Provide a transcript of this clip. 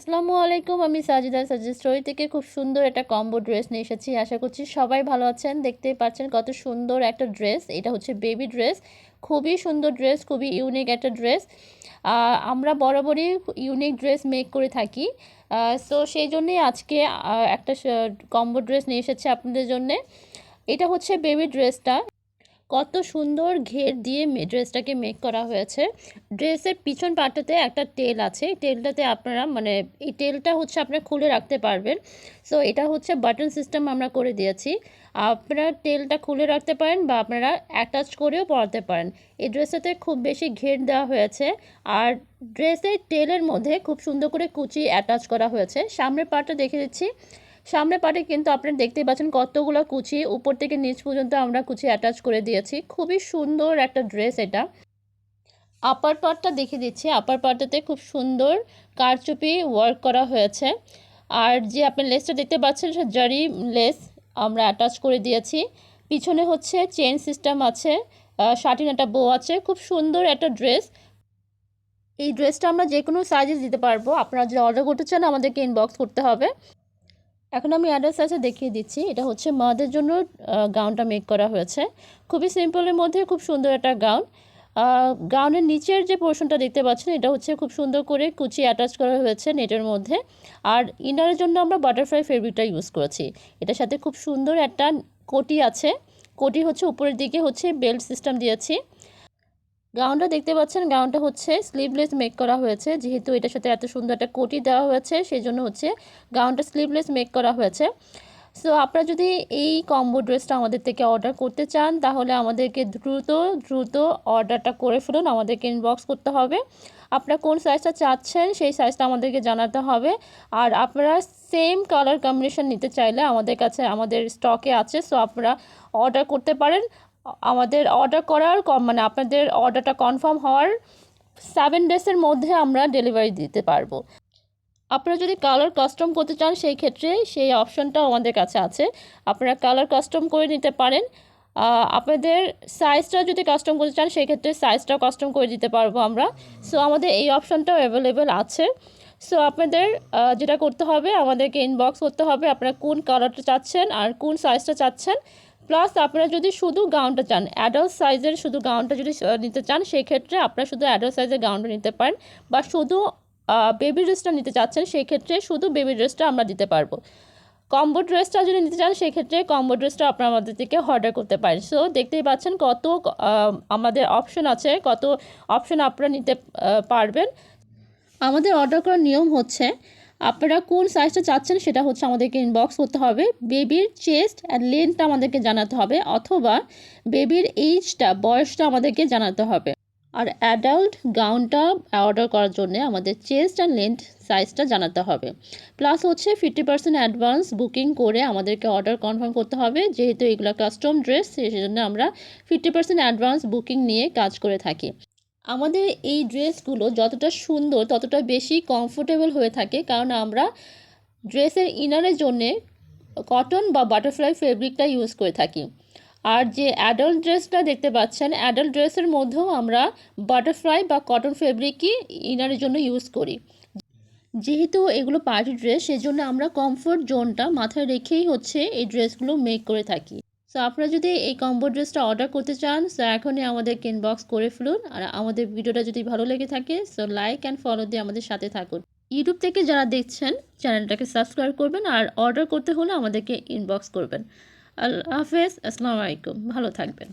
আসসালামু আলাইকুম, আমি সাজিদা। সাজি স্টোরি থেকে খুব সুন্দর একটা কম্বো ড্রেস নিয়ে এসেছি। আশা করছি সবাই ভালো আছেন, দেখতেই পাচ্ছেন কত সুন্দর একটা ড্রেস। এটা হচ্ছে বেবি ড্রেস, খুবই সুন্দর ড্রেস, খুবই ইউনিক একটা ড্রেস। আমরা বরাবরই ইউনিক ড্রেস মেক করে থাকি। সো সেই জন্যেই আজকে একটা কম্বো ড্রেস নিয়ে এসেছি আপনাদের জন্যে। এটা হচ্ছে বেবি ড্রেসটা। কত সুন্দর ঘের দিয়ে ড্রেসটাকে মেক করা হয়েছে। ড্রেসের পিছন পাটাতে একটা টেল আছে। টেলটাতে আপনারা মানে এই টেলটা হচ্ছে আপনারা খুলে রাখতে পারবেন। সো এটা হচ্ছে বাটন সিস্টেম আমরা করে দিয়েছি। আপনারা টেলটা খুলে রাখতে পারেন বা আপনারা অ্যাটাচ করেও পরাতে পারেন। এই ড্রেসটাতে খুব বেশি ঘের দেওয়া হয়েছে। আর ড্রেসের টেলের মধ্যে খুব সুন্দর করে কুচি অ্যাটাচ করা হয়েছে। সামনের পার্টটা দেখে দিচ্ছি। সামনের পাটে কিন্তু আপনারা দেখতেই পাচ্ছেন কতগুলো কুচি। উপর থেকে নিচ পর্যন্ত আমরা কুচি অ্যাটাচ করে দিয়েছি। খুবই সুন্দর একটা ড্রেস এটা। আপার পার্টটা দেখে দিচ্ছি। আপার পার্টটাতে খুব সুন্দর কারচুপি ওয়ার্ক করা হয়েছে। আর যে আপনি লেসটা দেখতে পাচ্ছেন সে জারি লেস আমরা অ্যাটাচ করে দিয়েছি। পিছনে হচ্ছে চেন সিস্টেম আছে শার্টিন একটা বো আছে। খুব সুন্দর একটা ড্রেস এই ড্রেসটা আমরা যে কোনো সাইজে দিতে পারব। আপনারা যদি অর্ডার করতে চান, আমাদেরকে ইনবক্স করতে হবে। এখন আমি অ্যাড্রেস আছে দেখিয়ে দিচ্ছি। এটা হচ্ছে মাদের জন্য গাউনটা মেক করা হয়েছে। খুবই সিম্পলের মধ্যে খুব সুন্দর একটা গাউন গাউনের নিচের যে পোর্শনটা দেখতে পাচ্ছেন, এটা হচ্ছে খুব সুন্দর করে কুচি অ্যাটাচ করা হয়েছে নেটের মধ্যে। আর ইনারের জন্য আমরা বাটারফ্লাই ফেব্রিকটা ইউজ করেছি। এটার সাথে খুব সুন্দর একটা কোটি আছে। কোটি হচ্ছে উপরের দিকে হচ্ছে বেল্ট সিস্টেম দিয়েছি। গাউনটা দেখতে পাচ্ছেন, গাউনটা হচ্ছে স্লিভলেস মেক করা হয়েছে। যেহেতু এটার সাথে এত সুন্দর একটা কোটি দেওয়া হয়েছে সেই জন্য হচ্ছে গাউনটা স্লিভলেস মেক করা হয়েছে। সো আপনারা যদি এই কম্বো ড্রেসটা আমাদের থেকে অর্ডার করতে চান, তাহলে আমাদেরকে দ্রুত দ্রুত অর্ডারটা করে ফেলুন। আমাদেরকে ইনবক্স করতে হবে। আপনারা কোন সাইজটা চাচ্ছেন, সেই সাইজটা আমাদেরকে জানাতে হবে। আর আপনারা সেম কালার কম্বিনেশন নিতে চাইলে আমাদের কাছে, আমাদের স্টকে আছে। সো আপনারা অর্ডার করতে পারেন। আমাদের অর্ডার করার কম মানে আপনাদের অর্ডারটা কনফার্ম হওয়ার সেভেন ডেজের মধ্যে আমরা ডেলিভারি দিতে পারব। আপনারা যদি কালার কাস্টম করতে চান, সেই ক্ষেত্রে সেই অপশনটাও আমাদের কাছে আছে। আপনারা কালার কাস্টম করে নিতে পারেন। আপনাদের সাইজটা যদি কাস্টম করতে চান, সেই ক্ষেত্রে সাইজটাও কাস্টম করে দিতে পারব আমরা। সো আমাদের এই অপশনটাও অ্যাভেলেবেল আছে। সো আপনাদের যেটা করতে হবে, আমাদেরকে ইনবক্স করতে হবে আপনারা কোন কালারটা চাচ্ছেন আর কোন সাইজটা চাচ্ছেন। প্লাস আপনারা যদি শুধু গাউনটা চান অ্যাডাল্ট সাইজের শুধু গাউনটা যদি নিতে চান, সেক্ষেত্রে আপনারা শুধু অ্যাডাল্ট সাইজের গাউনটা নিতে পারেন বা শুধু বেবি ড্রেসটা নিতে চাচ্ছেন, সেক্ষেত্রে শুধু বেবি ড্রেসটা আমরা দিতে পারব। কম্বো ড্রেসটা যদি নিতে চান, সেক্ষেত্রে কম্বো ড্রেসটা আপনার আমাদের থেকে অর্ডার করতে পারেন। সো দেখতেই পাচ্ছেন কত আমাদের অপশন আছে, কত অপশন আপনারা নিতে পারবেন। আমাদের অর্ডার করার নিয়ম হচ্ছে আপনারা কোন সাইজটা চাচ্ছেন সেটা হচ্ছে আমাদেরকে ইনবক্স করতে হবে। বেবির চেস্ট অ্যান্ড লেন্থটা আমাদেরকে জানাতে হবে অথবা বেবির এইজটা বয়সটা আমাদেরকে জানাতে হবে। আর অ্যাডাল্ট গাউনটা অর্ডার করার জন্য আমাদের চেস্ট অ্যান্ড লেন্থ সাইজটা জানাতে হবে। প্লাস হচ্ছে ফিফটি পার্সেন্ট অ্যাডভান্স বুকিং করে আমাদেরকে অর্ডার কনফার্ম করতে হবে। যেহেতু এগুলো কাস্টম ড্রেস সেজন্য আমরা ফিফটি পার্সেন্ট অ্যাডভান্স বুকিং নিয়ে কাজ করে থাকি। আমাদের এই ড্রেসগুলো যতটা সুন্দর, ততটা বেশি কমফোর্টেবল হয়ে থাকে। কারণ আমরা ড্রেসের ইনারের জন্যে কটন বা বাটারফ্লাই ফেব্রিকটা ইউজ করে থাকি। আর যে অ্যাডাল্ট ড্রেসটা দেখতে পাচ্ছেন অ্যাডাল্ট ড্রেসের মধ্যেও আমরা বাটারফ্লাই বা কটন ফেব্রিকই ইনারের জন্য ইউজ করি। যেহেতু এগুলো পার্টি ড্রেস সেজন্য আমরা কমফোর্ট জোনটা মাথায় রেখেই হচ্ছে এই ড্রেসগুলো মেক করে থাকি। সো আপনারা যদি এই কম্বো ড্রেসটা অর্ডার করতে চান সো এখনই আমাদের ইনবক্স করে ফেলুন। আর আমাদের ভিডিওটা যদি ভালো লেগে থাকে সো লাইক অ্যান্ড ফলো দিয়ে আমাদের সাথে থাকুন। ইউটিউব থেকে যারা দেখছেন, চ্যানেলটাকে সাবস্ক্রাইব করবেন আর অর্ডার করতে হলে আমাদেরকে ইনবক্স করবেন। আল্লাহ হাফেজ, আসসালামু আলাইকুম। ভালো থাকবেন।